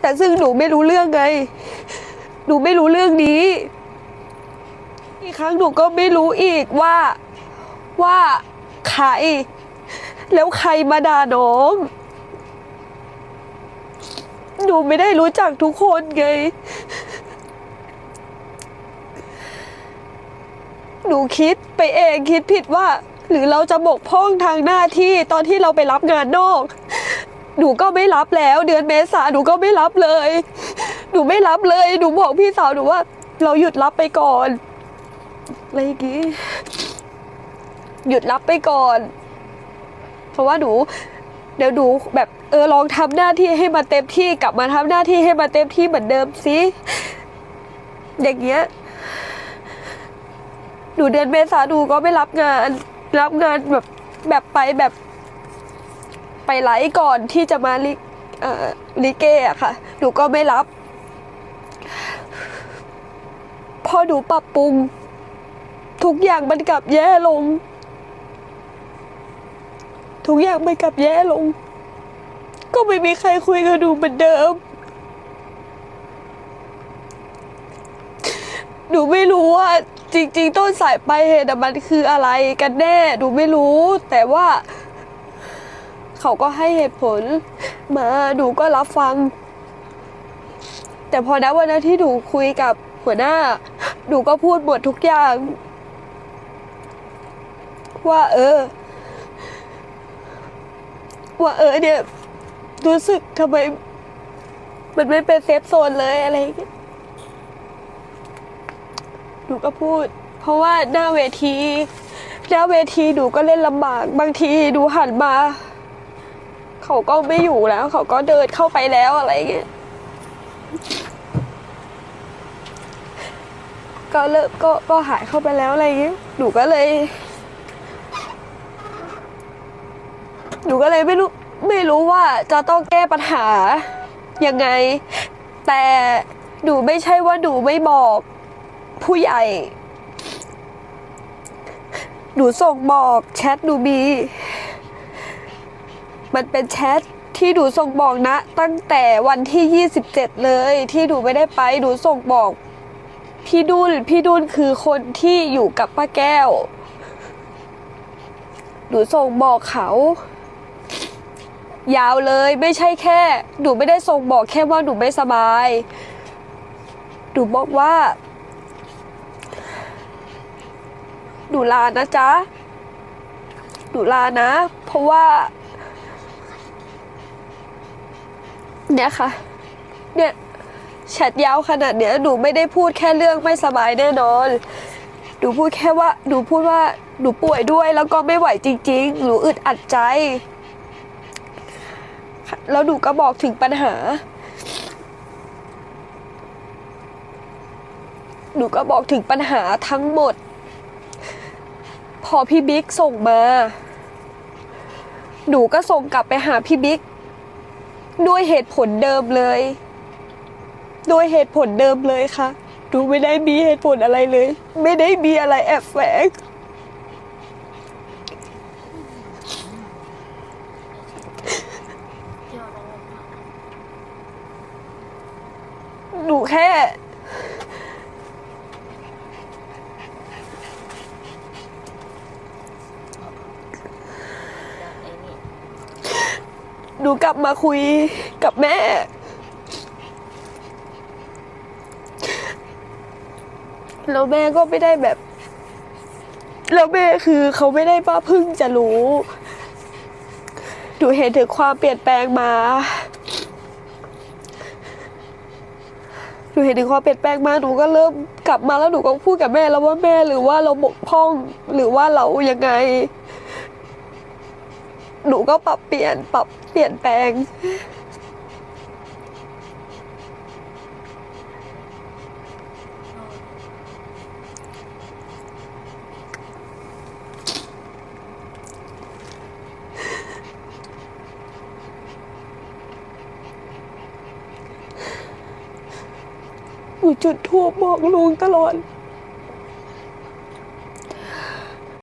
แต่ซึ่งหนูไม่รู้เรื่องไง หนูไม่รู้เรื่องนี้ อีกครั้งหนูก็ไม่รู้อีกว่าว่าใคร แล้วใครมาด่าน้อง หนูไม่ได้รู้จักทุกคนไง หนูคิดไปเองคิดผิดว่า หรือเราจะบกพร่องทางหน้าที่ตอนที่เราไปรับงานนอก หนูก็ไม่รับแล้ว เดือนเมษาหนูก็ไม่รับเลย หนูไม่รับเลย หนูบอกพี่สาวหนูว่า เราหยุดรับไปก่อนอะไรอย่างงี้หยุดรับไปก่อน เพราะว่าหนู เดี๋ยวหนูแบบเออลองทำหน้าที่ให้มันเต็มที่กลับมาทำหน้าที่ให้มันเต็มที่เหมือนเดิมสิอย่างเงี้ยหนูเดือนเมษาหนูก็ไม่รับงาน รับงานแบบแบบไปแบบ ไปไลฟ์ก่อนที่จะมาลิเอ่อลิเกอะค่ะ หนูก็ไม่รับ พอหนูปรับปรุง ทุกอย่างมันกลับแย่ลง ทุกอย่างมันกลับแย่ลง ก็ไม่มีใครคุยกับหนูเหมือนเดิม หนูไม่รู้ว่าจริง ๆ ต้นสายปลายเหตุมันคืออะไรกันแน่ หนูไม่รู้ แต่ว่า เขาก็ให้เหตุผลมาหนูก็รับฟัง แต่พอนะวันนั้นที่หนูคุยกับหัวหน้าหนูก็พูดหมดทุกอย่าง ว่าเออ ว่าเออเนี่ยรู้สึกทำไม มันไม่เป็นเซฟโซนเลยอะไรอย่างเงี้ยหนูก็พูด เพราะว่าหน้าเวที หน้าเวทีหนูก็เล่นลำบาก บางทีดูหันมา เขาก็ไม่อยู่แล้ว เขาก็เดินเข้าไปแล้วอะไรเงี้ยก็เลิกก็ก็หายเข้าไปแล้วอะไรเงี้ยหนูก็เลยหนูก็เลยไม่รู้ไม่รู้ว่าจะต้องแก้ปัญหายังไง แต่หนูไม่ใช่ว่าหนูไม่บอกผู้ใหญ่ หนูส่งบอกแชทหนูมี มันเป็นแชทที่หนูส่งบอกนะ ตั้งแต่วันที่ 27 เลย ที่หนูไม่ได้ไปหนูส่งบอก พี่ดุลพี่ดุลคือคนที่อยู่กับป้าแก้ว หนูส่งบอกเขา ยาวเลยไม่ใช่แค่ หนูไม่ได้ส่งบอกแค่ว่าหนูไม่สบาย หนูบอกว่า หนูลานะจ๊ะหนูลานะ เพราะว่า เนี่ยค่ะ เนี่ยแชทยาวขนาดเนี้ยหนูไม่ได้พูดแค่เรื่องไม่สบายแน่นอน หนูพูดแค่ว่าหนูพูดว่าหนูป่วยด้วยแล้วก็ไม่ไหวจริง ๆ หนูอึดอัดใจ แล้วหนูก็บอกถึงปัญหา หนูก็บอกถึงปัญหาทั้งหมด พอพี่บิ๊กส่งมา หนูก็ส่งกลับไปหาพี่บิ๊ก ด้วยเหตุผลเดิมเลย ด้วยเหตุผลเดิมเลยค่ะ ดูไม่ได้มีเหตุผลอะไรเลย ไม่ได้มีอะไรแอบแฝง หนูแค่ ห นูกลับมาคุยกับแม่ แล้วแม่ก็ไม่ได้แบบ แล้วแม่คือเขาไม่ได้ว่าพึ่งจะรู้หนูเห็นถึงความเปลี่ยนแปลงมาหนูเห็นถึงความเปลี่ยนแปลงมาหนูก็เริ่มกลับมาแล้วหนูก็พูดกับแม่แล้วว่าแม่หรือว่าเราบกพร่องหรือว่าเรายังไง หนูก็ปรับเปลี่ยนปรับเปลี่ยนแปลง หนูจุดทูบบอกลุงตลอด